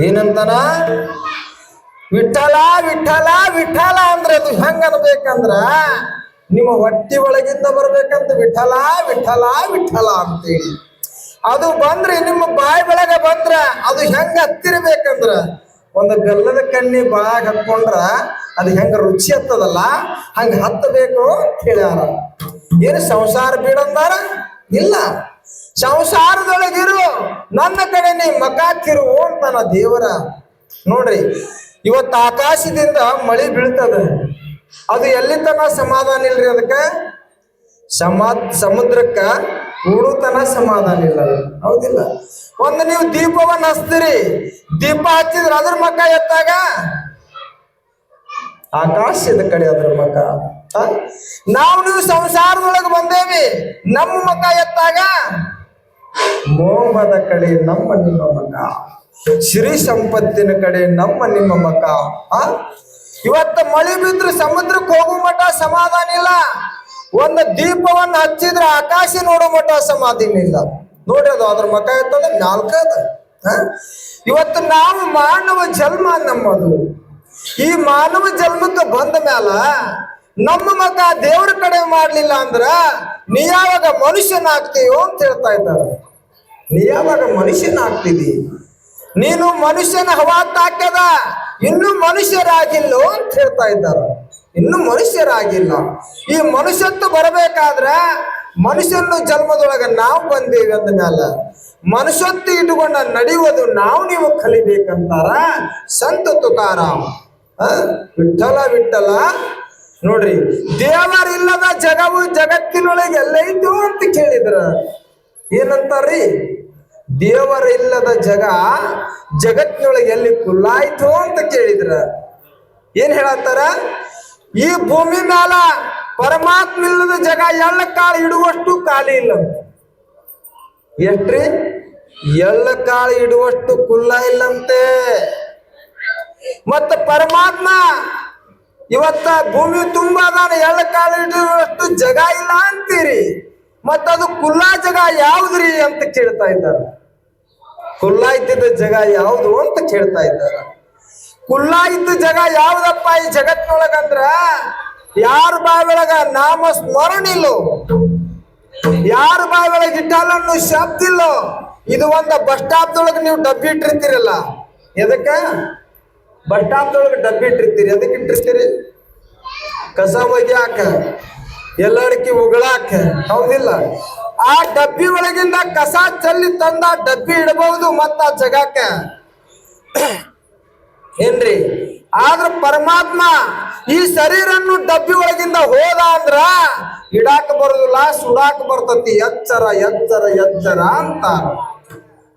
ಏನಂತಾನ? ವಿಠಲ ವಿಠಲ ವಿಠಲ ಅಂದ್ರೆ ಅದು ಹೆಂಗ ಅನ್ಬೇಕಂದ್ರ ನಿಮ್ಮ ಹೊಟ್ಟಿ ಒಳಗಿಂದ ಬರ್ಬೇಕಂತ ವಿಠಲ ವಿಠಲ ವಿಠಲ ಅಂತೇಳಿ. ಅದು ಬಂದ್ರೆ ನಿಮ್ಮ ಬಾಯಿ ಬೆಳಗ ಬಂದ್ರ ಅದು ಹೆಂಗ ಹತ್ತಿರ್ಬೇಕಂದ್ರ ಒಂದು ಬೆಲ್ಲದ ಕಣ್ಣಿ ಬಾಯಾಗ ಹಾಕೊಂಡ್ರ ಅದು ಹೆಂಗ ರುಚಿ ಹತ್ತದಲ್ಲ, ಹಂಗ ಹತ್ತಬೇಕು ಹೇಳ್ಯಾರ. ಏನು ಸಂಸಾರ ಬೀಡಂದಾರ ಇಲ್ಲ. ಸಂಸಾರದೊಳಗಿರು ನನ್ನ ಕಡೆನೆ ನೀ ತಿರುವು ಅಂತಾನ ದೇವರ. ನೋಡ್ರಿ, ಇವತ್ತು ಆಕಾಶದಿಂದ ಮಳಿ ಬೀಳ್ತದ. ಅದು ಎಲ್ಲಿ ತನ ಸಮಾಧಾನ ಇಲ್ರಿ ಅದಕ್ಕ? ಸಮಾ, ಸಮುದ್ರಕ್ಕ ಉಡುತನ ಸಮಾಧಾನ ಇಲ್ಲ. ಹೌದಿಲ್ಲ. ಒಂದು ನೀವು ದೀಪವನ್ನ ಹಚ್ತೀರಿ, ದೀಪ ಹಚ್ಚಿದ್ರೆ ಅದ್ರ ಮಕ್ಕ ಎತ್ತಾಗ? ಆಕಾಶದ ಕಡೆ ಅದ್ರ ಮಕ? ನಾವು ನೀವು ಸಂಸಾರದೊಳಗೆ ಬಂದೇವಿ, ನಮ್ಮ ಮಕ ಎತ್ತಾಗ? ಮೋಹದ ಕಡೆ ನಮ್ಮ ನಿಮ್ಮ ಮಗ ಶ್ರೀ ಸಂಪತ್ತಿನ ಕಡೆ ನಮ್ಮ ನಿಮ್ಮ ಮಗ ಆ? ಇವತ್ತು ಮಳಿ ಬಿದ್ರೆ ಸಮುದ್ರಕ್ಕೆ ಹೋಗೋ ಮಠ ಸಮಾಧಾನ ಇಲ್ಲ. ಒಂದು ದೀಪವನ್ನು ಹಚ್ಚಿದ್ರೆ ಆಕಾಶ ನೋಡೋ ಮಠ ಸಮಾಧಾನ ಇಲ್ಲ. ನೋಡ್ರಿ ಅದು ಅದ್ರ ಮಗ ಎತ್ತದ ನಾಲ್ಕದ? ಇವತ್ತು ನಾವು ಮಾನವ ಜನ್ಮ ನಮ್ಮದು. ಈ ಮಾನವ ಜನ್ಮಕ್ಕೆ ಬಂದ ಮ್ಯಾಲ ನಮ್ಮ ಮಗ ದೇವ್ರ ಕಡೆ ಮಾಡ್ಲಿಲ್ಲ ಅಂದ್ರ ನೀ ಯಾವಾಗ ಮನುಷ್ಯನಾಗ್ತೀಯೋ ಅಂತ ಹೇಳ್ತಾ ಇದ್ದಾರೆ. ನೀ ಯಾವಾಗ ಮನುಷ್ಯನಾಗ್ತಿದಿ ನೀನು ಮನುಷ್ಯನ ಹವಾತಾಕ್ಯದ ಇನ್ನು ಮನುಷ್ಯರಾಗಿಲ್ಲೋ ಅಂತ ಹೇಳ್ತಾ ಇದ್ದಾರೆ. ಇನ್ನು ಮನುಷ್ಯರಾಗಿಲ್ಲ. ಈ ಮನುಷ್ಯತ್ವ ಬರಬೇಕಾದ್ರೆ ಮನುಷ್ಯನ ಜನ್ಮದೊಳಗ ನಾವು ಬಂದೇವಿ ಅಂದ ಮ್ಯಾಲ. ಮನುಷ್ಯತ್ವ ಇಟ್ಟುಕೊಂಡ ನಡೆಯುವುದು ನಾವು ನೀವು ಕಲಿಬೇಕಂತಾರ ಸಂತ ತುಕಾರಾಮ್? ವಿಠಲ ವಿಠಲ. ನೋಡ್ರಿ, ದೇವರಿಲ್ಲದ ಜಗವು ಜಗತ್ತಿನೊಳಗೆ ಎಲ್ಲೈತು ಅಂತ ಕೇಳಿದ್ರ. ಏನಂತಾರ್ರಿ ದೇವರ ಇಲ್ಲದ ಜಗ ಜಗತ್ನೊಳಗೆ ಎಲ್ಲಿ ಕುಲ್ಲಾಯ್ತು ಅಂತ ಕೇಳಿದ್ರ. ಏನ್ ಹೇಳತ್ತಾರ? ಈ ಭೂಮಿ ಮ್ಯಾಲ ಪರಮಾತ್ಮ ಇಲ್ಲದ ಜಗ ಎಳ್ಳ ಕಾಳು ಇಡುವಷ್ಟು ಖಾಲಿ ಇಲ್ಲ ಎಷ್ಟ್ರಿ? ಎಳ್ಳ ಕಾಳು ಇಡುವಷ್ಟು ಕುಲ್ಲ ಇಲ್ಲಂತೆ ಮತ್ತ ಪರಮಾತ್ಮ ಇವತ್ತ ಭೂಮಿ ತುಂಬಾ ನಾನು ಎಳ್ಳ ಕಾಳು ಇಡುವಷ್ಟು ಜಗ ಇಲ್ಲ ಅಂತೀರಿ. ಮತ್ತ ಅದು ಕುಲ್ಲಾ ಜಗ ಯಾವ್ದ್ರಿ ಅಂತ ಕೇಳ್ತಾ ಇದ್ದಾರೆ. ಕುಲ್ಲಾ ಇದ್ದಿದ್ದ ಜಗ ಯಾವುದು ಅಂತ ಕೇಳ್ತಾ ಇದ್ದಾರೆ. ಕುಲ್ಲಾ ಇದ್ದ ಜಗ ಯಾವ್ದಪ್ಪ ಈ ಜಗತ್ನೊಳಗಂದ್ರ ಯಾರ ಬಾಯೊಳಗ ನಾಮ ಸ್ಮರಣ ಇಲ್ಲೋ ಯಾರ ಬಾಯೊಳಗ ಇಟ್ಟಾಲನ್ನು ಶಬ್ದ ಇಲ್ಲೋ ಇದು ಒಂದು ಬಸ್ ಸ್ಟಾಪ್ದೊಳಗೆ ನೀವು ಡಬ್ಬಿ ಇಟ್ಟಿರ್ತೀರಲ್ಲ. ಎದಕ್ಕ? ಬಸ್ ಸ್ಟಾಪ್ದೊಳಗೆ ಡಬ್ಬಿ ಇಟ್ಟಿರ್ತೀರಿ. ಎದಕ್ಕೆ ಇಟ್ಟಿರ್ತೀರಿ? ಕಸ ಒಗ್ಯಾಕ ಎಲ್ಲಾಡಕಿ ಉಗಳಾಕ. ಹೌದಿಲ್ಲ? ಆ ಡಬ್ಬಿ ಒಳಗಿಂದ ಕಸ ಚೆಲ್ಲಿ ತಂದ ಡಬ್ಬಿ ಇಡಬಹುದು ಮತ್ತ ಜಗಕ್ಕ ಏನ್ರಿ? ಆದ್ರ ಪರಮಾತ್ಮ ಈ ಶರೀರನ್ನು ಡಬ್ಬಿ ಒಳಗಿಂದ ಹೋದ ಅಂದ್ರ ಇಡಾಕ ಬರುದಿಲ್ಲ, ಸುಡಾಕ ಬರ್ತತಿ. ಎಚ್ಚರ ಎಚ್ಚರ ಎಚ್ಚರ ಅಂತ.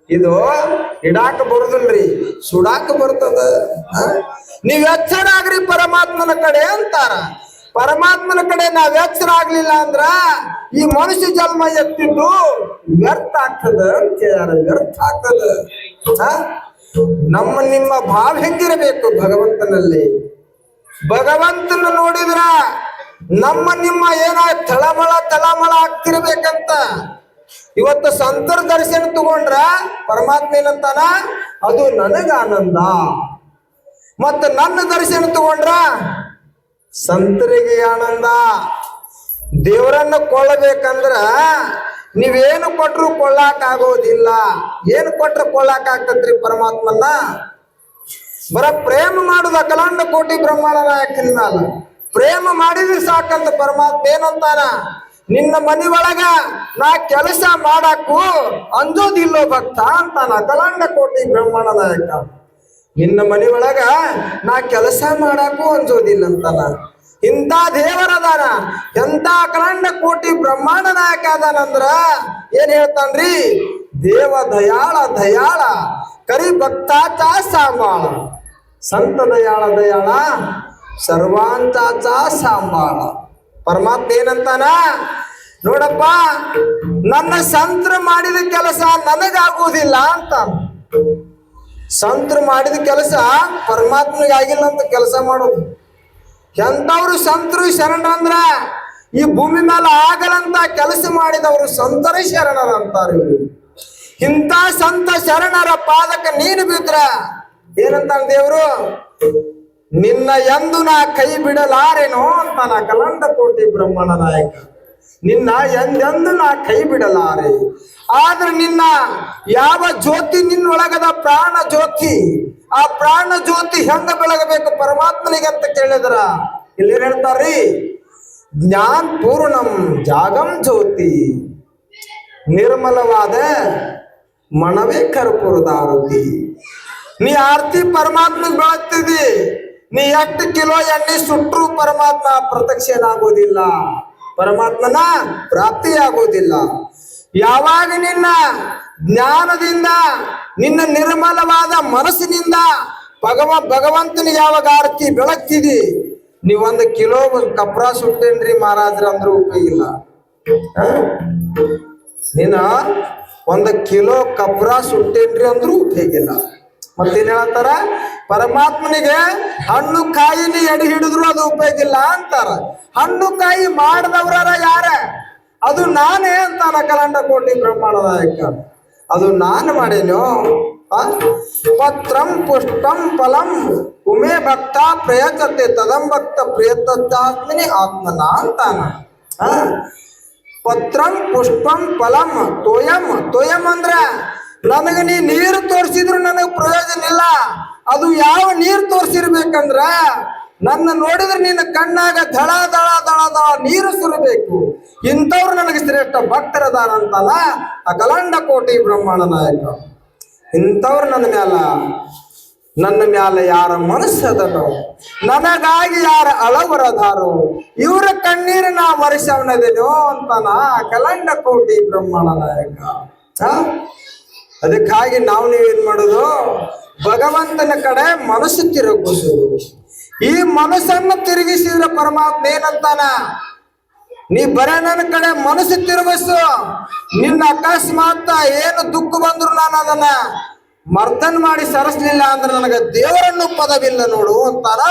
ಇದು ಇಡಾಕ ಬರುದಿಲ್ರಿ, ಸುಡಾಕ ಬರ್ತದ? ನೀವ್ ಎಚ್ಚರ ಆಗ್ರಿ ಪರಮಾತ್ಮನ ಕಡೆ ಅಂತಾರ. ಪರಮಾತ್ಮನ ಕಡೆ ನಾವ್ ಎಚ್ಚರ ಆಗ್ಲಿಲ್ಲ ಅಂದ್ರ ಈ ಮನುಷ್ಯ ಜನ್ಮ ಎತ್ತಿದ್ದು ವ್ಯರ್ಥ ಆಗ್ತದ ಅಂತ ಹೇಳ ವ್ಯರ್ಥ ಆಗ್ತದ? ನಮ್ಮ ನಿಮ್ಮ ಭಾವ ಹೆಂಗಿರಬೇಕು ಭಗವಂತನಲ್ಲಿ? ಭಗವಂತನ ನೋಡಿದ್ರ ನಮ್ಮ ನಿಮ್ಮ ಏನ ತಳಮಳ ತಳಮಳ ಆಗ್ತಿರ್ಬೇಕಂತ. ಇವತ್ತು ಸಂತರ ದರ್ಶನ ತಗೊಂಡ್ರ ಪರಮಾತ್ಮ ಏನಂತಾನ? ಅದು ನನಗ ಆನಂದ. ಮತ್ತ ನನ್ನ ದರ್ಶನ ತಗೊಂಡ್ರ ಸಂತರಿಗೆ ಆನಂದ. ದೇವರನ್ನ ಕೊಳ್ಳಬೇಕಂದ್ರ ನೀವೇನು ಕೊಟ್ರು ಕೊಳ್ಳಾಕ ಆಗೋದಿಲ್ಲ. ಏನು ಕೊಟ್ರು ಕೊಳ್ಳಾಕ ಆಗ್ತದ್ರಿ ಪರಮಾತ್ಮನ್ನ? ಬರ ಪ್ರೇಮ ಮಾಡುದ ಕಲಾಂಡ ಕೋಟಿ ಬ್ರಹ್ಮಾಂಡ ನಾಯಕನ ಪ್ರೇಮ ಮಾಡಿದ್ರೆ ಸಾಕಂತ ಪರಮಾತ್ಮ ಏನಂತಾನ? ನಿನ್ನ ಮನಿ ಒಳಗ ನಾ ಕೆಲಸ ಮಾಡಾಕು ಅಂಜೋದಿಲ್ಲೋ ಭಕ್ತ ಅಂತಾನ ಕಲಾಂಡ ಕೋಟಿ ಬ್ರಹ್ಮಾಂಡ ನಿನ್ನ ಮನಿ ಒಳಗ ನಾ ಕೆಲಸ ಮಾಡಾಕು ಅಂಜೋದಿಲ್ಲ ಅಂತಾನ. ಇಂಥ ದೇವರದಾನ ಎಂತ ಅಖಂಡ ಕೋಟಿ ಬ್ರಹ್ಮಾಂಡ ನಾಯಕ ಅದಾನಂದ್ರ ಏನ್ ಹೇಳ್ತಾನ್ರಿ? ದೇವ ದಯಾಳ ದಯಾಳ, ಕರಿ ಭಕ್ತಾಚ ಸಾಂಬಾಳ. ಸಂತ ದಯಾಳ ದಯಾಳ ಸರ್ವಾಂಚಾಚಾ ಸಾಂಬಾಳ. ಪರಮಾತ್ಮ ಏನಂತಾನ? ನೋಡಪ್ಪ, ನನ್ನ ಸಂತ್ರ ಮಾಡಿದ ಕೆಲಸ ನನಗಾಗುವುದಿಲ್ಲ ಅಂತ. ಸಂತ್ರ ಮಾಡಿದ ಕೆಲಸ ಪರಮಾತ್ಮನಿಗೆ ಆಗಿಲ್ಲ ಅಂತ ಕೆಲಸ ಮಾಡೋದು. ಎಂತವ್ರು ಸಂತರು ಶರಣ ಅಂದ್ರ ಈ ಭೂಮಿ ಮೇಲೆ ಆಗಲಂತ ಕೆಲಸ ಮಾಡಿದವರು ಸಂತರ ಶರಣರ ಅಂತಾರೆ ಇವರು. ಇಂಥ ಸಂತ ಶರಣರ ಪಾದಕ ನೀನು ಬಿದ್ರ ಏನಂತ ದೇವರು? ನಿನ್ನ ಎಂದು ನಾ ಕೈ ಬಿಡಲಾರೇನೋ ಅಂತಾನ ಕಲಂಡ ಕೋಟಿ ಬ್ರಹ್ಮಣ ನಾಯಕ. ನಿನ್ನ ಎಂದೆಂದು ನಾ ಕೈ ಬಿಡಲಾರೆ. ಆದ್ರೆ ನಿನ್ನ ಯಾವ ಜ್ಯೋತಿ ನಿನ್ನೊಳಗದ ಪ್ರಾಣ ಜ್ಯೋತಿ, ಆ ಪ್ರಾಣ ಜ್ಯೋತಿ ಹೆಂಗ ಬೆಳಗಬೇಕು ಪರಮಾತ್ಮನಿಗೆ ಅಂತ ಕೇಳಿದ್ರ. ಇಲ್ಲಿ ಹೇಳ್ತಾರ್ರಿ, ಜ್ಞಾನ್ ಪೂರ್ಣಂ ಜಾಗಂ ಜ್ಯೋತಿ. ನಿರ್ಮಲವಾದ ಮನವೇ ಕರ್ಪೂರದ ನೀ ಆರತಿ ಪರಮಾತ್ಮಗ್ ಬೆಳಗ್ತಿದಿ ನೀ ಎಷ್ಟು ಕಿಲೋ ಎಣ್ಣೆ ಸುಟ್ಟರು ಪರಮಾತ್ಮ ಪ್ರತ್ಯಕ್ಷನಾಗೋದಿಲ್ಲ ಪರಮಾತ್ಮನ ಪ್ರಾಪ್ತಿಯಾಗುವುದಿಲ್ಲ. ಯಾವಾಗ ನಿನ್ನ ಜ್ಞಾನದಿಂದ, ನಿನ್ನ ನಿರ್ಮಲವಾದ ಮನಸ್ಸಿನಿಂದ ಭಗವ ಭಗವಂತನ ಯಾವಾಗ ಆರತಿ ಬೆಳಗ್ತಿದಿ? ನೀವೊಂದು ಕಿಲೋ ಕಪ್ರ ಸುಟ್ಟೇನ್ರಿ ಮಹಾರಾಜ್ರ ಅಂದ್ರೆ ಉಪಯೋಗ ಇಲ್ಲ. ಆ? ನೀನ ಒಂದು ಕಿಲೋ ಕಪ್ರ ಸುಟ್ಟೇನ್ರಿ ಅಂದ್ರೂ ಉಪಯೋಗಿಲ್ಲ ಮತ್ತೇನ್ ಹೇಳ್ತಾರ ಪರಮಾತ್ಮನಿಗೆ ಹಣ್ಣು ಕಾಯಿನಿ ಎಡಿ ಹಿಡಿದ್ರು ಅದು ಉಪಯೋಗ ಇಲ್ಲ ಅಂತಾರ. ಹಣ್ಣು ಕಾಯಿ ಮಾಡದವ್ರಾರ ಯಾರ? ಅದು ನಾನೇ ಅಂತಾನ ಕಲಂಡ ಕೋಟಿ ಬ್ರಹ್ಮಾಂಡದಾಯಕ. ಅದು ನಾನು ಮಾಡೇನು? ಪತ್ರಂ ಪುಷ್ಟಂ ಫಲಂ ಉಮೆ ಭಕ್ತ ಪ್ರಯತತೆ ತದಂ ಭಕ್ತ ಪ್ರಯತಾತ್ಮನಿ ಆತ್ಮನ ಅಂತಾನ. ಪತ್ರಂ ಪುಷ್ಪಂ ಫಲಂ ತೋಯಂ. ತೋಯಂ ಅಂದ್ರ ನನಗ ನೀ ನೀರು ತೋರಿಸಿದ್ರು ನನಗೆ ಪ್ರಯೋಜನ ಇಲ್ಲ. ಅದು ಯಾವ ನೀರು ತೋರಿಸಿರ್ಬೇಕಂದ್ರ ನನ್ನ ನೋಡಿದ್ರೆ ನಿನ್ನ ಕಣ್ಣಾಗ ದಳ ದಳ ದಳ ದಳ ನೀರು ಸುರಬೇಕು. ಇಂಥವ್ರು ನನಗೆ ಶ್ರೇಷ್ಠ ಭಕ್ತರದಾರ ಅಂತಲ್ಲ, ಆ ಕಲಂಡ ಕೋಟಿ ಬ್ರಹ್ಮಾಂಡ ನಾಯಕ ಇಂಥವ್ರು ನನ್ನ ಮ್ಯಾಲ ನನ್ನ ಮ್ಯಾಲ ಯಾರ ಮನಸ್ಸದನೋ ನನಗಾಗಿ ಯಾರ ಅಳವರದಾರೋ, ಇವರ ಕಣ್ಣೀರು ನಾ ವರ್ಷವನದೇನೋ ಅಂತಾನ ಕಲಂಡ ಕೋಟಿ ಬ್ರಹ್ಮಾಂಡ ನಾಯಕ? ಅದಕ್ಕಾಗಿ ನಾವು ನೀವೇನ್ ಮಾಡೋದು? ಭಗವಂತನ ಕಡೆ ಮನಸ್ಸು ತಿರುಗಿಸೋದು ಈ ಮನಸ್ಸನ್ನು ತಿರುಗಿಸಿದ್ರೆ ಪರಮಾತ್ಮ ಏನಂತಾನ? ನೀ ಬರೇ ನನ್ನ ಕಡೆ ಮನಸ್ಸು ತಿರುಗಿಸು. ನಿನ್ನ ಅಕಸ್ಮಾತ್ ಏನು ದುಃಖ ಬಂದ್ರು ನಾನು ಅದನ್ನ ಮರ್ದನ್ ಮಾಡಿ ಸರಸ್ಲಿಲ್ಲ ಅಂದ್ರೆ ನನಗೆ ದೇವರನ್ನು ಪದವಿಲ್ಲ ನೋಡು ಅಂತಾರ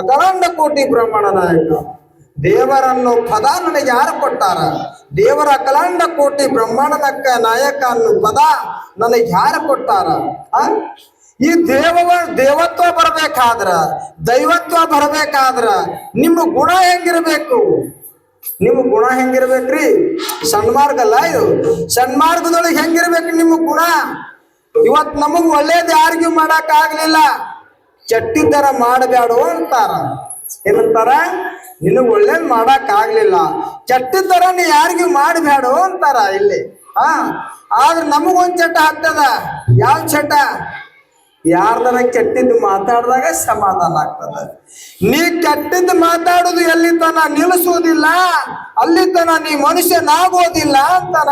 ಅಖಂಡ ಕೋಟಿ ಬ್ರಹ್ಮಣ ನಾಯಕ ದೇವರನ್ನು ಪದ ನನಗೆ ಯಾರು ಕೊಟ್ಟಾರ? ದೇವರ ಕಲಾಂಡ ಕೋಟಿ ಬ್ರಹ್ಮಾಂಡನಕ್ಕ ನಾಯಕ ಅನ್ನೋ ಪದ ನನಗೆ ಯಾರು ಕೊಟ್ಟಾರ? ಈ ದೇವ ದೇವತ್ವ ಬರಬೇಕಾದ್ರ, ದೈವತ್ವ ಬರಬೇಕಾದ್ರ ನಿಮ್ಮ ಗುಣ ಹೆಂಗಿರ್ಬೇಕು? ನಿಮ್ಮ ಗುಣ ಹೆಂಗಿರ್ಬೇಕ್ರಿ? ಸಣ್ಮಾರ್ಗ ಅಲ್ಲ ಇದು. ಸಣ್ಮಾರ್ಗದೊಳಗೆ ಹೆಂಗಿರ್ಬೇಕು ನಿಮ್ಮ ಗುಣ? ಇವತ್ ನಮಗ್ ಒಳ್ಳೇದು ಯಾರಿಗೂ ಮಾಡಕ್ ಆಗ್ಲಿಲ್ಲ. ಕೆಟ್ಟಿದ್ದರ ಮಾಡಬೇಡ ಅಂತಾರ. ಏನಂತಾರ? ನಿನಗ್ ಒಳ್ಳೇದ್ ಮಾಡಕ್ ಆಗ್ಲಿಲ್ಲ ತರ ನೀ ಯಾರಿಗೂ ಮಾಡಬೇಡ ಅಂತಾರ ಇಲ್ಲಿ. ಹಾ, ಆದ್ರ ನಮಗೊಂದ್ ಚಟ ಆಗ್ತದ? ಯಾವ ಚಟ? ಯಾರ್ದರ ಕೆಟ್ಟಿದ್ದು ಮಾತಾಡಿದಾಗ ಸಮಾಧಾನ ಆಗ್ತದ. ನೀ ಕೆಟ್ಟಿದ್ದು ಮಾತಾಡುದು ಎಲ್ಲಿ ತನ ನಿಲ್ಲಿಸುವುದಿಲ್ಲ. ಅಲ್ಲಿ ತನ ನೀ ಮನುಷ್ಯನಾಗೋದಿಲ್ಲ ಅಂತಾನ?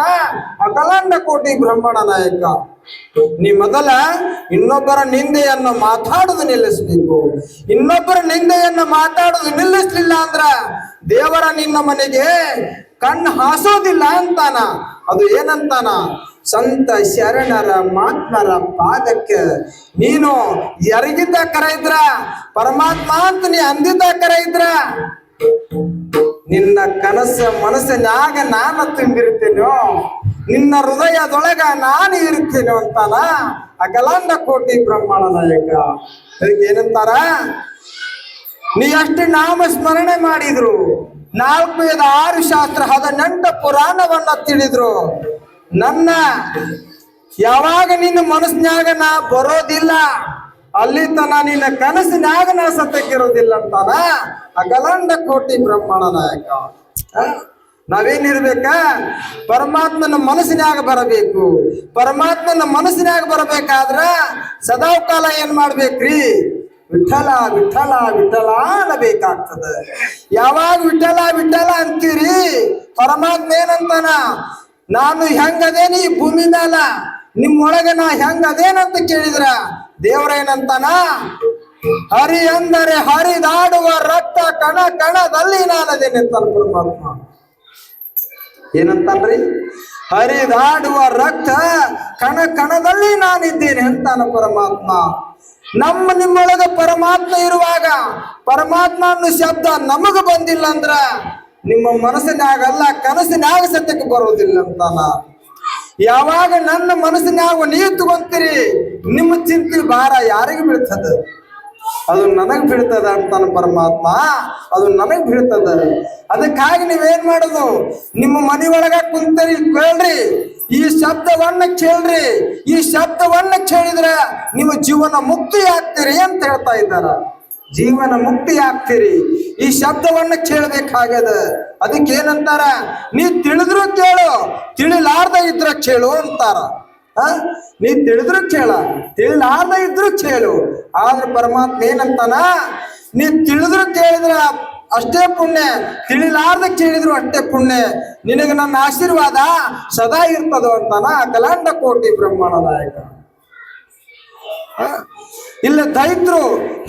ಅಕಲಾಂಡ ಕೋಟಿ ಬ್ರಹ್ಮಣ ನಾಯಕ. ನೀ ಮೊದಲ ಇನ್ನೊಬ್ಬರ ನಿಂದೆಯನ್ನು ಮಾತಾಡುದು ನಿಲ್ಲಿಸಬೇಕು. ಇನ್ನೊಬ್ಬರ ನಿಂದೆಯನ್ನು ಮಾತಾಡುದು ನಿಲ್ಲಿಸ್ಲಿಲ್ಲ ಅಂದ್ರ ದೇವರ ನಿನ್ನ ಮನೆಗೆ ಕಣ್ಣು ಹಾಸೋದಿಲ್ಲ ಅಂತಾನ. ಅದು ಏನಂತಾನ? ಸಂತ ಶರಣರ ಮಾತ್ಮರ ಪಾದಕ್ಕೆ ನೀನು ಎರಗಿದ್ದ ಕರ ಇದ್ರ ಪರಮಾತ್ಮ ಅಂತ ನೀ ಅಂದಿದ್ದ ಕರೆ ನಿನ್ನ ಕನಸ ಮನಸ್ಸಿನಾಗ ನಾನು ತುಂಬಿರ್ತೀನೋ, ನಿನ್ನ ಹೃದಯದೊಳಗ ನಾನು ಇರ್ತೀನೋ ಅಂತಾನ ಅಗಲಾಂಡ ಕೋಟಿ ಬ್ರಹ್ಮಾಂಡ ನಾಯಕ ಏನಂತಾರ? ನೀ ಎಷ್ಟು ನಾಮ ಸ್ಮರಣೆ ಮಾಡಿದ್ರು, ನಾಲ್ಕು ಆರು ಶಾಸ್ತ್ರ ಹದಿನೆಂಟು ಪುರಾಣವನ್ನ ತಿಳಿದ್ರು. ನನ್ನ, ಯಾವಾಗ ನಿನ್ನ ಮನಸ್ಸಿನಾಗ ನಾ ಬರೋದಿಲ್ಲ ಅಲ್ಲಿ ತನ ನಿನ್ನ ಕನಸಿನಾಗ ನಾ ಸತ್ಯಕ್ಕಿರೋದಿಲ್ಲ ಅಂತಾನ ಅಗಲಂಡ ಕೋಟಿ ಬ್ರಹ್ಮಣ ನಾಯಕ? ನಾವೇನಿರ್ಬೇಕ? ಪರಮಾತ್ಮನ ಮನಸ್ಸಿನಾಗ ಬರಬೇಕು. ಪರಮಾತ್ಮನ ಮನಸ್ಸಿನಾಗ ಬರಬೇಕಾದ್ರ ಸದಾ ಕಾಲ ಏನ್ ಮಾಡ್ಬೇಕ್ರಿ? ವಿಠಲ ವಿಠಲ ವಿಠಲ ಅನ್ನಬೇಕಾಗ್ತದೆ. ಯಾವಾಗ ವಿಠಲ ವಿಠಲ ಅಂತೀರಿ? ಪರಮಾತ್ಮ ಏನಂತಾನ? ನಾನು ಹೆಂಗದೇನಿ ಈ ಭೂಮಿ ಮ್ಯಾಲ? ನಿಮ್ಮೊಳಗೆ ನಾ ಹೆಂಗದೇನಂತ ಕೇಳಿದ್ರ? ದೇವ್ರೇನಂತಾನ? ಹರಿ ಅಂದರೆ ಹರಿದಾಡುವ ರಕ್ತ ಕಣ ಕಣದಲ್ಲಿ ನಾನದೇನೆ ಪರಮಾತ್ಮ ಏನಂತಾನ್ರಿ? ಹರಿದಾಡುವ ರಕ್ತ ಕಣ ಕಣದಲ್ಲಿ ನಾನಿದ್ದೇನೆ ಅಂತಾನ ಪರಮಾತ್ಮ. ನಮ್ಮ ನಿಮ್ಮೊಳಗ ಪರಮಾತ್ಮ ಇರುವಾಗ ಪರಮಾತ್ಮ ಅನ್ನೋ ಶಬ್ದ ನಮಗ ಬಂದಿಲ್ಲ ಅಂದ್ರ ನಿಮ್ಮ ಮನಸ್ಸಿನಾಗಲ್ಲ ಕನಸಿನಾಗ ಸತ್ಯಕ್ಕೆ ಬರೋದಿಲ್ಲ ಅಂತಾನ ಯಾವಾಗ ನನ್ನ ಮನಸ್ಸಿನಾಗ ನೀವು ತಗೊಂತೀರಿ ನಿಮ್ಮ ಚಿಂತೆ ಭಾರ ಯಾರಿಗೆ ಬೀಳ್ತದ? ಅದು ನನಗ್ ಬೀಳ್ತದ ಅಂತಾನ ಪರಮಾತ್ಮ. ಅದು ನನಗ್ ಬೀಳ್ತದ. ಅದಕ್ಕಾಗಿ ನೀವೇನ್ ಮಾಡೋದು? ನಿಮ್ಮ ಮನಿ ಒಳಗ ಕುಂತರಿ, ಕೇಳ್ರಿ. ಈ ಶಬ್ದವನ್ನ ಕೇಳ್ರಿ. ಈ ಶಬ್ದವನ್ನ ಕೇಳಿದ್ರೆ ನಿಮ್ಮ ಜೀವನ ಮುಕ್ತಿ ಆಗ್ತೀರಿ ಅಂತ ಹೇಳ್ತಾ ಇದ್ದಾರ. ಜೀವನ ಮುಕ್ತಿ ಆಗ್ತೀರಿ. ಈ ಶಬ್ದವನ್ನ ಕೇಳಬೇಕಾಗ್ಯದ. ಅದಕ್ಕೆ ಏನಂತಾರ? ನೀ ತಿಳಿದ್ರು ಕೇಳು. ತಿಳಿಲಾರ್ದ ಇದ್ರ ಕೇಳು ಅಂತಾರ? ನೀ ತಿಳಿದ್ರು ಕೇಳ. ತಿಳಿಲಾರ್ದ ಇದ್ರು ಕೇಳು. ಆದ್ರೆ ಪರಮಾತ್ಮ ಏನಂತಾನ? ನೀ ತಿಳಿದ್ರು ಕೇಳಿದ್ರ ಅಷ್ಟೇ ಪುಣ್ಯ. ತಿಳಿಲಾರ್ದ ಕೇಳಿದ್ರು ಅಷ್ಟೇ ಪುಣ್ಯ. ನಿನಗೆ ನನ್ನ ಆಶೀರ್ವಾದ ಸದಾ ಇರ್ತದೋ ಅಂತಾನ? ಕಲಾಂಡ ಕೋಟಿ ಬ್ರಹ್ಮಾಂಡ ನಾಯಕ? ಇಲ್ಲ ದೈತ್ರು,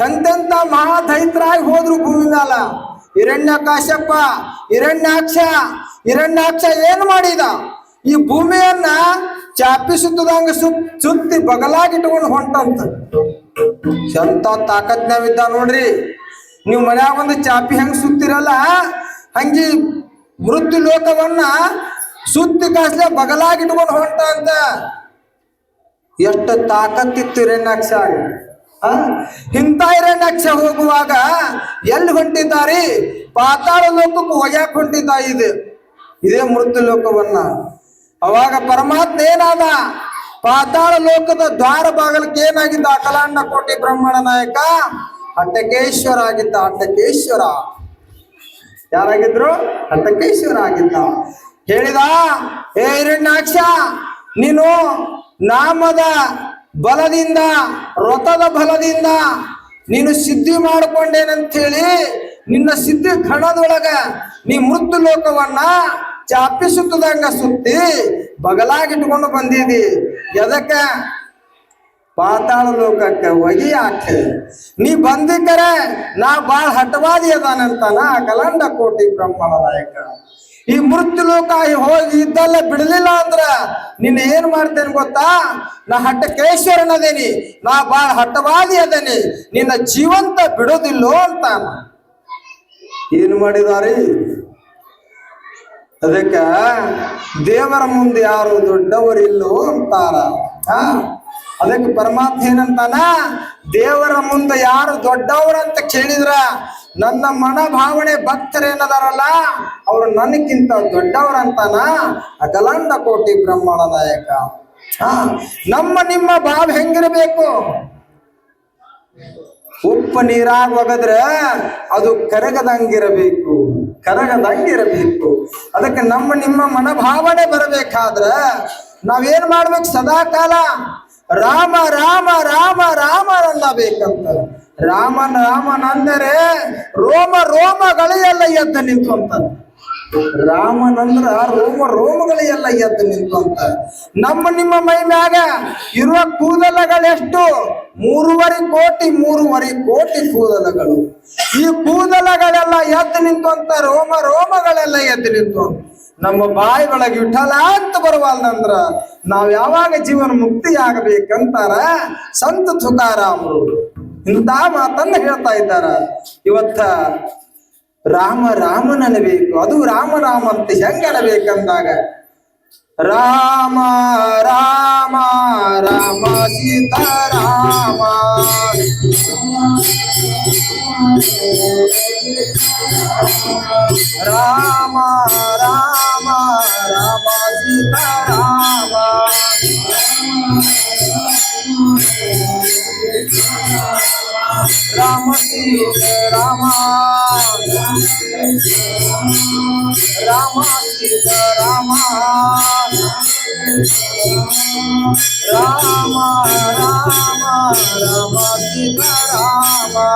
ಎಂತೆಂತ ಮಹಾ ದೈತ್ರಾಗಿ ಹೋದ್ರು ಭೂಮಿ ಮ್ಯಾಲ ಹಿರಣ್ಯ ಕಾಶ್ಯಪ್ಪ ಹಿರಣ್ಯಾಕ್ಷ ಹಿರಣ್ಯಾಕ್ಷ ಏನ್ ಮಾಡಿದ? ಈ ಭೂಮಿಯನ್ನ ಚಾಪಿ ಸುತ್ತದಂಗ ಸುತ್, ಸುತ್ತಿ ಬಗಲಾಗಿಟ್ಕೊಂಡು ಹೊಂಟಂತ. ಎಂತ ತಾಕತ್ನಾವಿದ್ದ ನೋಡ್ರಿ. ನೀವು ಮನ್ಯಾಗ ಒಂದು ಚಾಪಿ ಹೆಂಗ್ ಸುತ್ತಿರಲ್ಲ, ಹಂಗಿ ಮೃತ್ಯು ಲೋಕವನ್ನ ಸುತ್ತಿ ಕಾಸ್ಲೆ ಬಗಲಾಗಿಟ್ಕೊಂಡು ಹೊಂಟ ಅಂತ ಎಷ್ಟು ತಾಕತ್ತಿತ್ತು ಹಿರಣ್ಯಾಕ್ಷ? ಇಂಥ ಹಿರಣ್ಯಾಕ್ಷ ಹೋಗುವಾಗ ಎಲ್ಲಿ ಹೊಂಟಿದ್ದಾರೆ? ಪಾತಾಳ ಲೋಕಕ್ಕೆ ಹೊಗ್ಯಾಕ್ ಹೊಂಟಿದ್ದ ಇದು. ಇದೇ ಮೃತ್ಯು ಲೋಕವನ್ನ. ಅವಾಗ ಪರಮಾತ್ಮ ಏನಾದ? ಪಾತಾಳ ಲೋಕದ ದ್ವಾರ ಬಾಗಲಕ್ಕೆ ಏನಾಗಿದ್ದ? ಅಕಲಾಂಡ ಕೋಟಿ ಬ್ರಹ್ಮಣ ನಾಯಕ ಅಟ್ಟಕೇಶ್ವರ ಆಗಿದ್ದ. ಅಟ್ಟಕೇಶ್ವರ ಯಾರಾಗಿದ್ರು? ಅಟ್ಟಕೇಶ್ವರ ಆಗಿದ್ದ. ಹೇಳಿದ, ಏ ಹಿರಣ್ಯಾಕ್ಷ, ನೀನು ನಾಮದ ಬಲದಿಂದ ವ್ರತದ ಬಲದಿಂದ ನೀನು ಸಿದ್ಧಿ ಮಾಡಿಕೊಂಡೇನಂತೇಳಿ ನಿನ್ನ ಸಿದ್ಧಿ ಘಣದೊಳಗ ನೀ ಮೃತ್ಯು ಲೋಕವನ್ನ ಚಾಪಿಸುತ್ತದಂಗ ಸುತ್ತಿ ಬಗಲಾಗಿಟ್ಕೊಂಡು ಬಂದಿದಿ. ಎದಕ್ಕ? ಪಾತಾಳ ಲೋಕಕ್ಕೆ ಒಗಿ ಆಕೆ. ನೀ ಬಂದಿಕ್ಕರೆ ನಾ ಬಾಳ ಹಠವಾದಿ ಅದಾನಂತಾನ ಕಲಂಡ ಕೋಟಿ ಬ್ರಹ್ಮಣ ನಾಯಕ ಈ ಮೃತ್ಯು ಲೋಕ ಹೋಗಿ ಇದ್ದಲ್ಲ ಬಿಡಲಿಲ್ಲ ಅಂದ್ರ ನಿನ್ನ ಏನ್ ಮಾಡ್ತೇನೆ ಗೊತ್ತಾ? ನಾ ಹಠಕೇಶ್ವರನದೇನಿ, ನಾ ಬಾಳ ಹಠವಾದಿ ಅದೇನಿ, ನಿನ್ನ ಜೀವಂತ ಬಿಡೋದಿಲ್ಲೋ ಅಂತಾನ ಏನು ಮಾಡಿದಾರಿ? ಅದಕ್ಕ ದೇವರ ಮುಂದೆ ಯಾರು ದೊಡ್ಡವರಿಲ್ಲೋ ಅಂತಾರ. ಹಾ? ಅದಕ್ಕೆ ಪರಮಾತ್ಮ ಏನಂತಾನ? ದೇವರ ಮುಂದೆ ಯಾರು ದೊಡ್ಡವರಂತ ಕೇಳಿದ್ರ ನನ್ನ ಮನೋಭಾವನೆ ಭಕ್ತರೇನದಾರಲ್ಲ ಅವರು ನನಗಿಂತ ದೊಡ್ಡವರಂತಾನ ಅಗಲಾಂಡ ಕೋಟಿ ಬ್ರಹ್ಮಾಂಡ ನಾಯಕ. ಹಾ, ನಮ್ಮ ನಿಮ್ಮ ಭಾವ ಹೆಂಗಿರಬೇಕು? ಉಪ್ಪು ನೀರಾಗ ಒಗದ್ರ ಅದು ಕರಗದಂಗಿರಬೇಕು ಕರಗದಂಗಿರಬೇಕು. ಅದಕ್ಕೆ ನಮ್ಮ ನಿಮ್ಮ ಮನೋಭಾವನೆ ಬರಬೇಕಾದ್ರೆ ನಾವೇನ್ ಮಾಡ್ಬೇಕು? ಸದಾ ಕಾಲ ರಾಮ ರಾಮ ರಾಮ ರಾಮ ಅನ್ನಬೇಕಂತ. ರಾಮನ ರಾಮನಂದರೆ ರೋಮ ರೋಮಗಳೆಲ್ಲ ಎದ್ದು ನಿಂತ್ಕೊಂತ ರಾಮನಂದ್ರ ರೋಮ ರೋಮಗಳೆಲ್ಲ ಎದ್ದು ನಿಂತ ನಮ್ಮ ನಿಮ್ಮ ಮೈ ಮ್ಯಾಗ ಇರುವ ಕೂದಲಗಳೆಷ್ಟು? ಮೂರುವರೆ ಕೋಟಿ ಮೂರುವರೆ ಕೋಟಿ ಕೂದಲಗಳು. ಈ ಕೂದಲಗಳೆಲ್ಲ ಎದ್ದು ನಿಂತ ರೋಮ ರೋಮಗಳೆಲ್ಲ ಎದ್ದು ನಿಂತು ನಮ್ಮ ಬಾಯಿ ಒಳಗೆ ಅಂತ ಬರುವಲ್ದಂದ್ರ ನಾವ್ ಯಾವಾಗ ಜೀವನ ಮುಕ್ತಿ ಆಗಬೇಕಂತಾರ ಸಂತ ತುಕಾರಾಮರು. ಇಂಥ ಮಾತನ್ನ ಹೇಳ್ತಾ ಇದ್ದಾರ. ಇವತ್ತ ರಾಮ ರಾಮನಬೇಕು ಅದು ರಾಮ ರಾಮ ಅಂತ ಹೆಂಗ ಅಂದಾಗ Rama Rama Rama Seetharama. Rama Rama Rama Seetharama. Rama Sri Rama Rama Sri Rama Rama Rama Rama Sri Rama